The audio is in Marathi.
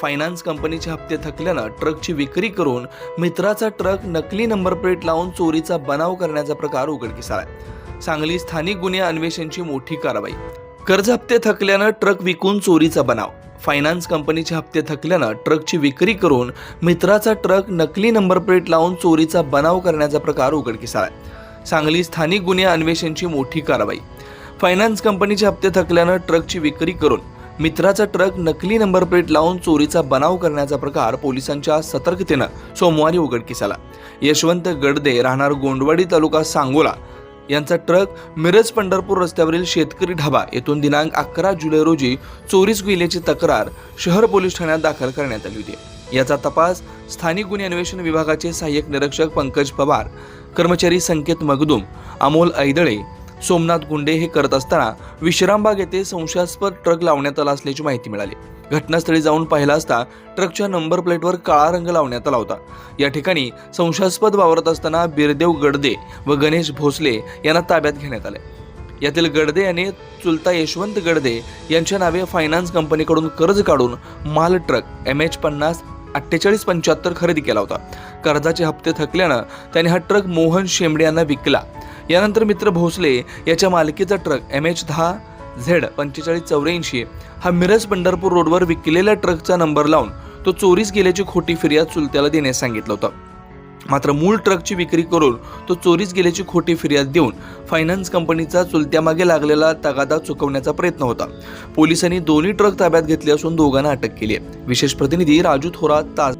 फायनान्स कंपनीचे हप्ते थकल्यानं ट्रकची विक्री करून मित्राचा ट्रक नकली नंबर प्लेट लावून चोरीचा बनाव करण्याचा प्रकार उघडकीस आलाय. सांगली स्थानिक गुन्हे अन्वेषणची मोठी कारवाई. कर्ज हप्ते थकल्यानं ट्रक विकून चोरीचा बनाव. फायनान्स कंपनीचे हप्ते थकल्यानं ट्रकची विक्री करून मित्राचा ट्रक नकली नंबर प्लेट लावून चोरीचा बनाव करण्याचा प्रकार उघडकीस आलाय. सांगली स्थानिक गुन्हे अन्वेषणची मोठी कारवाई. फायनान्स कंपनीचे हप्ते थकल्यानं ट्रकची विक्री करून मित्राचा ट्रक नकली नंबर प्लेट लावून चोरीचा बनाव करण्याचा प्रकार पोलिसांच्या सतर्कतेनं सोमवारी उघडकीस आला यशवंत गडदे राहणार गोंडवाडी तालुका सांगोला. यांचा ट्रक मिरज पंढरपूर रस्त्यावरील शेतकरी ढाबा येथून दिनांक अकरा जुलै रोजी चोरीस गेल्याची तक्रार शहर पोलीस ठाण्यात दाखल करण्यात आली होती. याचा तपास स्थानिक गुन्हे अन्वेषण विभागाचे सहाय्यक निरीक्षक पंकज पवार कर्मचारी संकेत मगदूम अमोल ऐदळे सोमनाथ गुंडे हे करत असताना विश्रामबाग येथे संशयास्पद ट्रक लावण्यात आला असल्याची माहिती मिळाली. घटनास्थळी जाऊन पाहिला असता ट्रकच्या नंबर प्लेटवर काळा रंग लावण्यात आला होता. या ठिकाणी संशयास्पद वावरत असताना बिरदेव गडदे व गणेश भोसले यांना ताब्यात घेण्यात आले. यातील गडदे याने चुलता यशवंत गडदे यांच्या नावे फायनान्स कंपनीकडून कर्ज काढून माल ट्रक एम एच पन्नास अठ्ठेचाळीस पंच्याहत्तर खरेदी केला होता. कर्जाचे हप्ते थकल्यानं त्याने हा ट्रक मोहन शेंबडे यांना विकला. यानंतर मित्र भोसले याच्या मालकीचा ट्रक एम एच दहा झेड पंचेचाळीस चौऱ्याऐंशी हा मिरज पंढरपूर रोडवर विकलेल्या ट्रकचा नंबर लावून तो चोरीस गेल्याची खोटी फिर्याद चुलत्याला देण्यास सांगितलं होतं. मात्र मूळ ट्रकची विक्री करून तो चोरीस गेल्याची खोटी फिर्याद देऊन फायनान्स कंपनीचा चुलत्यामागे लागलेला तगादा चुकवण्याचा प्रयत्न होता. पोलिसांनी दोन्ही ट्रक ताब्यात घेतले असून दोघांना अटक केली आहे. विशेष प्रतिनिधी राजू थोरात ताज